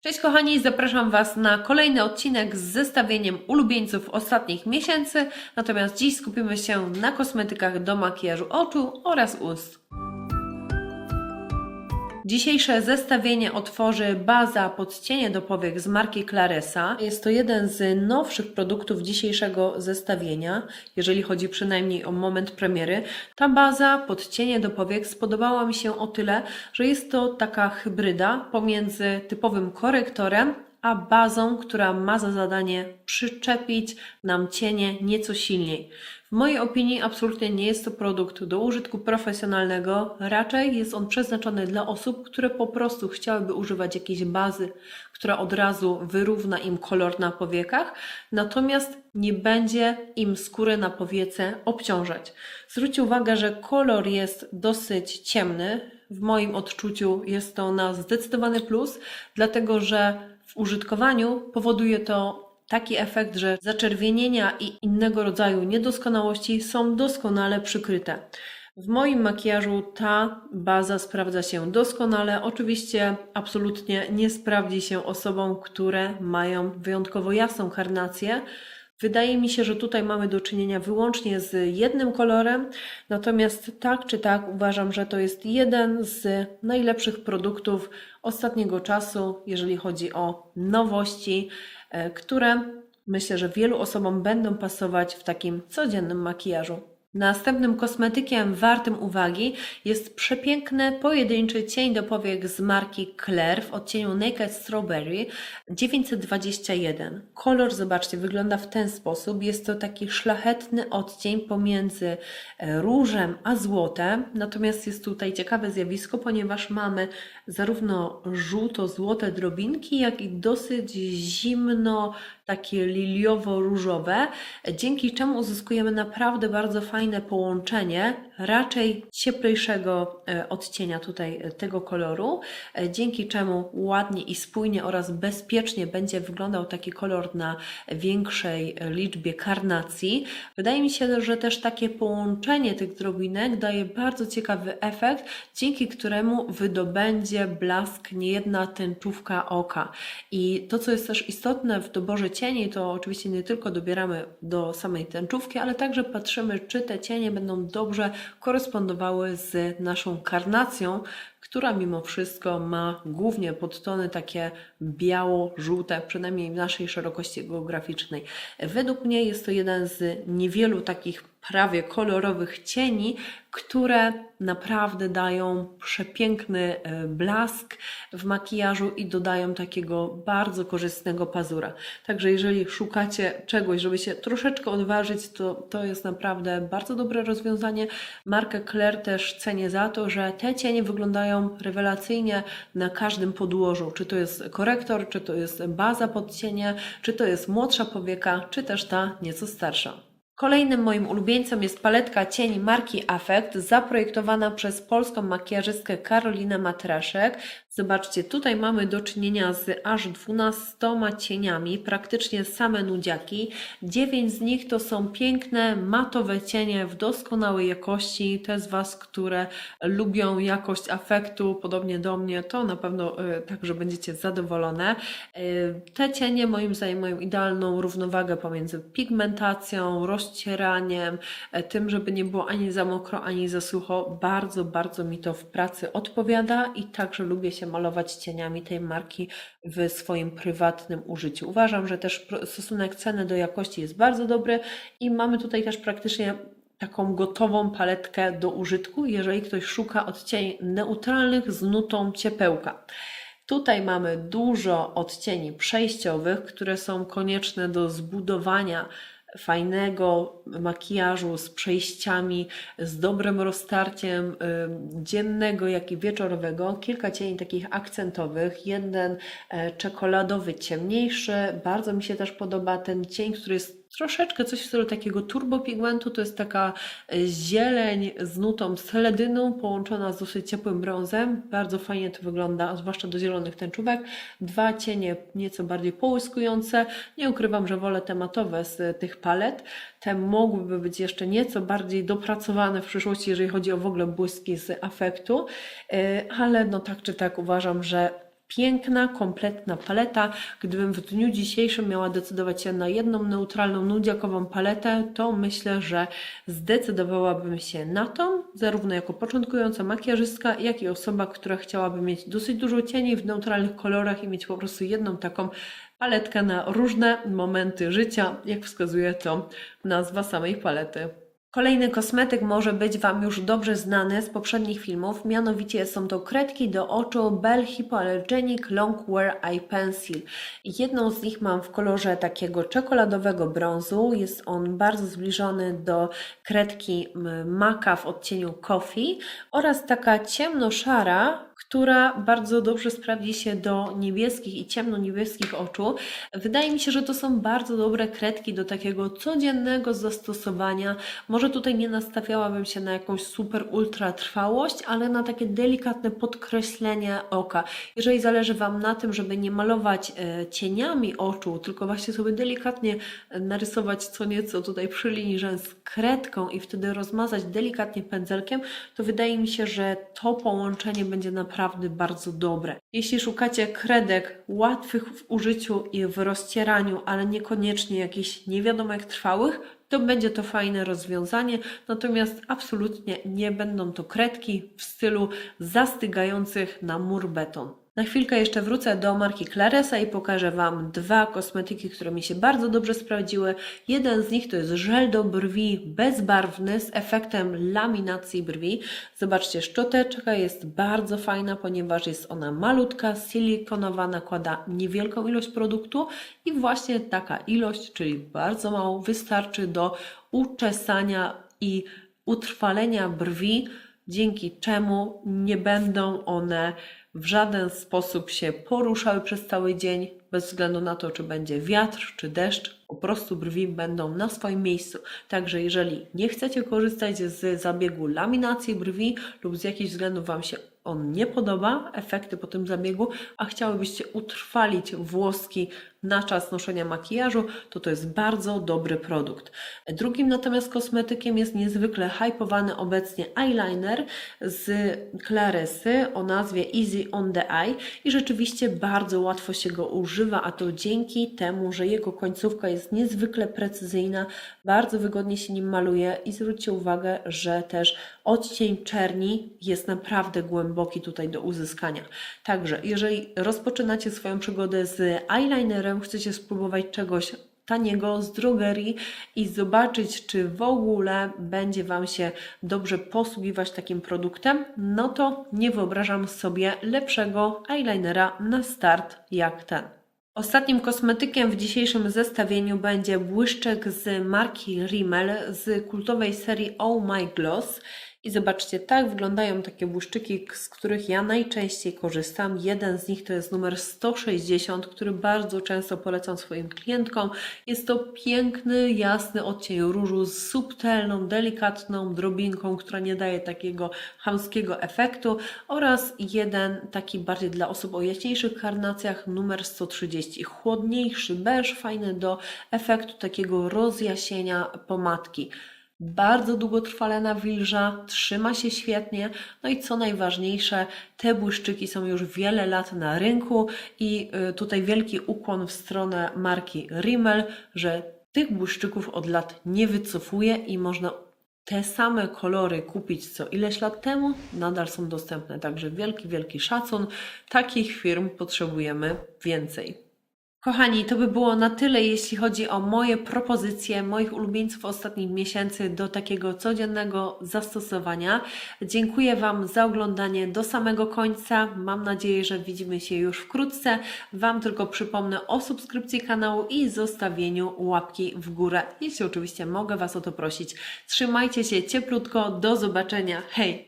Cześć kochani, zapraszam Was na kolejny odcinek z zestawieniem ulubieńców ostatnich miesięcy. Natomiast dziś skupimy się na kosmetykach do makijażu oczu oraz ust. Dzisiejsze zestawienie otworzy baza pod cienie do powiek z marki Claresa. Jest to jeden z nowszych produktów dzisiejszego zestawienia, jeżeli chodzi przynajmniej o moment premiery. Ta baza pod cienie do powiek spodobała mi się o tyle, że jest to taka hybryda pomiędzy typowym korektorem a bazą, która ma za zadanie przyczepić nam cienie nieco silniej. W mojej opinii absolutnie nie jest to produkt do użytku profesjonalnego, raczej jest on przeznaczony dla osób, które po prostu chciałyby używać jakiejś bazy, która od razu wyrówna im kolor na powiekach, natomiast nie będzie im skóry na powiece obciążać. Zwróćcie uwagę, że kolor jest dosyć ciemny. W moim odczuciu jest to na zdecydowany plus, dlatego że w użytkowaniu powoduje to taki efekt, że zaczerwienienia i innego rodzaju niedoskonałości są doskonale przykryte. W moim makijażu ta baza sprawdza się doskonale. Oczywiście absolutnie nie sprawdzi się osobom, które mają wyjątkowo jasną karnację. Wydaje mi się, że tutaj mamy do czynienia wyłącznie z jednym kolorem, natomiast tak czy tak uważam, że to jest jeden z najlepszych produktów ostatniego czasu, jeżeli chodzi o nowości, e, które myślę, że wielu osobom będą pasować w takim codziennym makijażu. Następnym kosmetykiem wartym uwagi jest przepiękny pojedynczy cień do powiek z marki Claire w odcieniu Naked Strawberry 921. Kolor, zobaczcie, wygląda w ten sposób. Jest to taki szlachetny odcień pomiędzy e, różem a złotem. Natomiast jest tutaj ciekawe zjawisko, ponieważ mamy zarówno żółto-złote drobinki, jak i dosyć zimno takie liliowo-różowe, dzięki czemu uzyskujemy naprawdę bardzo fajne połączenie raczej cieplejszego e, odcienia tutaj e, tego koloru, e, dzięki czemu ładnie i spójnie oraz bezpiecznie będzie wyglądał taki kolor na większej liczbie karnacji. Wydaje mi się, że też takie połączenie tych drobinek daje bardzo ciekawy efekt, dzięki któremu wydobędzie blask niejedna tęczówka oka. I to, co jest też istotne w doborze cieni, to oczywiście nie tylko dobieramy do samej tęczówki, ale także patrzymy, czy te cienie będą dobrze korespondowały z naszą karnacją, która mimo wszystko ma głównie podtony takie biało-żółte, przynajmniej w naszej szerokości geograficznej. Według mnie jest to jeden z niewielu takich prawie kolorowych cieni, które naprawdę dają przepiękny e, blask w makijażu i dodają takiego bardzo korzystnego pazura. Także jeżeli szukacie czegoś, żeby się troszeczkę odważyć, to to jest naprawdę bardzo dobre rozwiązanie. Markę Claire też cenię za to, że te cienie wyglądają rewelacyjnie na każdym podłożu. Czy to jest korektor, czy to jest baza pod cienie, czy to jest młodsza powieka, czy też ta nieco starsza. Kolejnym moim ulubieńcem jest paletka cieni marki Affect, zaprojektowana przez polską makijażystkę Karolinę Matraszek. Zobaczcie, tutaj mamy do czynienia z aż 12 cieniami, praktycznie same nudziaki. 9 z nich to są piękne, matowe cienie w doskonałej jakości. Te z Was, które lubią jakość afektu, podobnie do mnie, to na pewno y, także będziecie zadowolone. Y, te cienie moim mają idealną równowagę pomiędzy pigmentacją, rozcieraniem, e, tym, żeby nie było ani za mokro, ani za sucho. Bardzo, bardzo mi to w pracy odpowiada i także lubię się malować cieniami tej marki w swoim prywatnym użyciu. Uważam, że też stosunek ceny do jakości jest bardzo dobry i mamy tutaj też praktycznie taką gotową paletkę do użytku, jeżeli ktoś szuka odcieni neutralnych z nutą ciepełka. Tutaj mamy dużo odcieni przejściowych, które są konieczne do zbudowania fajnego makijażu z przejściami, z dobrym roztarciem dziennego, jak i wieczorowego. Kilka cieni takich akcentowych. Jeden e, czekoladowy, ciemniejszy. Bardzo mi się też podoba ten cień, który jest troszeczkę coś w stylu takiego turbopigmentu. To jest taka e, zieleń z nutą seledynu połączona z dosyć ciepłym brązem. Bardzo fajnie to wygląda, zwłaszcza do zielonych tęczówek. Dwa cienie nieco bardziej połyskujące. Nie ukrywam, że wolę te matowe z tych palet. Te mogłyby być jeszcze nieco bardziej dopracowane w przyszłości, jeżeli chodzi o w ogóle błyski z afektu, e, ale no tak czy tak uważam, że piękna, kompletna paleta. Gdybym w dniu dzisiejszym miała decydować się na jedną neutralną, nudziakową paletę, to myślę, że zdecydowałabym się na tą, zarówno jako początkująca makijażystka, jak i osoba, która chciałaby mieć dosyć dużo cieni w neutralnych kolorach i mieć po prostu jedną taką paletkę na różne momenty życia, jak wskazuje to nazwa samej palety. Kolejny kosmetyk może być Wam już dobrze znany z poprzednich filmów, mianowicie są to kredki do oczu Bell Hypoallergenic Long Wear Eye Pencil. Jedną z nich mam w kolorze takiego czekoladowego brązu, jest on bardzo zbliżony do kredki maka w odcieniu coffee oraz taka ciemnoszara, która bardzo dobrze sprawdzi się do niebieskich i ciemno-niebieskich oczu. Wydaje mi się, że to są bardzo dobre kredki do takiego codziennego zastosowania. Może tutaj nie nastawiałabym się na jakąś super ultra trwałość, ale na takie delikatne podkreślenie oka. Jeżeli zależy Wam na tym, żeby nie malować e, cieniami oczu, tylko właśnie sobie delikatnie e, narysować co nieco tutaj przy linii rzęs kredką i wtedy rozmazać delikatnie pędzelkiem, to wydaje mi się, że to połączenie będzie naprawdę bardzo dobre. Jeśli szukacie kredek łatwych w użyciu i w rozcieraniu, ale niekoniecznie jakichś nie wiadomo jak trwałych, to będzie to fajne rozwiązanie, natomiast absolutnie nie będą to kredki w stylu zastygających na mur beton. Na chwilkę jeszcze wrócę do marki Claresa i pokażę Wam dwa kosmetyki, które mi się bardzo dobrze sprawdziły. Jeden z nich to jest żel do brwi bezbarwny z efektem laminacji brwi. Zobaczcie, szczoteczka jest bardzo fajna, ponieważ jest ona malutka, silikonowa, nakłada niewielką ilość produktu i właśnie taka ilość, czyli bardzo mało, wystarczy do uczesania i utrwalenia brwi, dzięki czemu nie będą one w żaden sposób się poruszały przez cały dzień, bez względu na to, czy będzie wiatr, czy deszcz, po prostu brwi będą na swoim miejscu. Także jeżeli nie chcecie korzystać z zabiegu laminacji brwi lub z jakichś względów Wam się on nie podoba, efekty po tym zabiegu, a chciałybyście utrwalić włoski na czas noszenia makijażu, to to jest bardzo dobry produkt. Drugim natomiast kosmetykiem jest niezwykle hypowany obecnie eyeliner z Claresy o nazwie Easy on the Eye i rzeczywiście bardzo łatwo się go używa, a to dzięki temu, że jego końcówka jest niezwykle precyzyjna, bardzo wygodnie się nim maluje i zwróćcie uwagę, że też odcień czerni jest naprawdę głęboki tutaj do uzyskania. Także jeżeli rozpoczynacie swoją przygodę z eyelinerem, chcecie spróbować czegoś taniego z drogerii i zobaczyć, czy w ogóle będzie Wam się dobrze posługiwać takim produktem, no to nie wyobrażam sobie lepszego eyelinera na start jak ten. Ostatnim kosmetykiem w dzisiejszym zestawieniu będzie błyszczek z marki Rimmel z kultowej serii Oh My Gloss. I zobaczcie, tak wyglądają takie błyszczyki, z których ja najczęściej korzystam. Jeden z nich to jest numer 160, który bardzo często polecam swoim klientkom. Jest to piękny, jasny odcień różu z subtelną, delikatną drobinką, która nie daje takiego chamskiego efektu oraz jeden taki bardziej dla osób o jaśniejszych karnacjach, numer 130. Chłodniejszy beż, fajny do efektu takiego rozjaśnienia pomadki bardzo długotrwale nawilża, trzyma się świetnie, no i co najważniejsze, te błyszczyki są już wiele lat na rynku i y, tutaj wielki ukłon w stronę marki Rimmel, że tych błyszczyków od lat nie wycofuje i można te same kolory kupić co ileś lat temu, nadal są dostępne. Także wielki, wielki szacun. Takich firm potrzebujemy więcej. Kochani, to by było na tyle, jeśli chodzi o moje propozycje, moich ulubieńców ostatnich miesięcy do takiego codziennego zastosowania. Dziękuję Wam za oglądanie do samego końca. Mam nadzieję, że widzimy się już wkrótce. Wam tylko przypomnę o subskrypcji kanału i zostawieniu łapki w górę, jeśli oczywiście mogę Was o to prosić. Trzymajcie się cieplutko, do zobaczenia. Hej!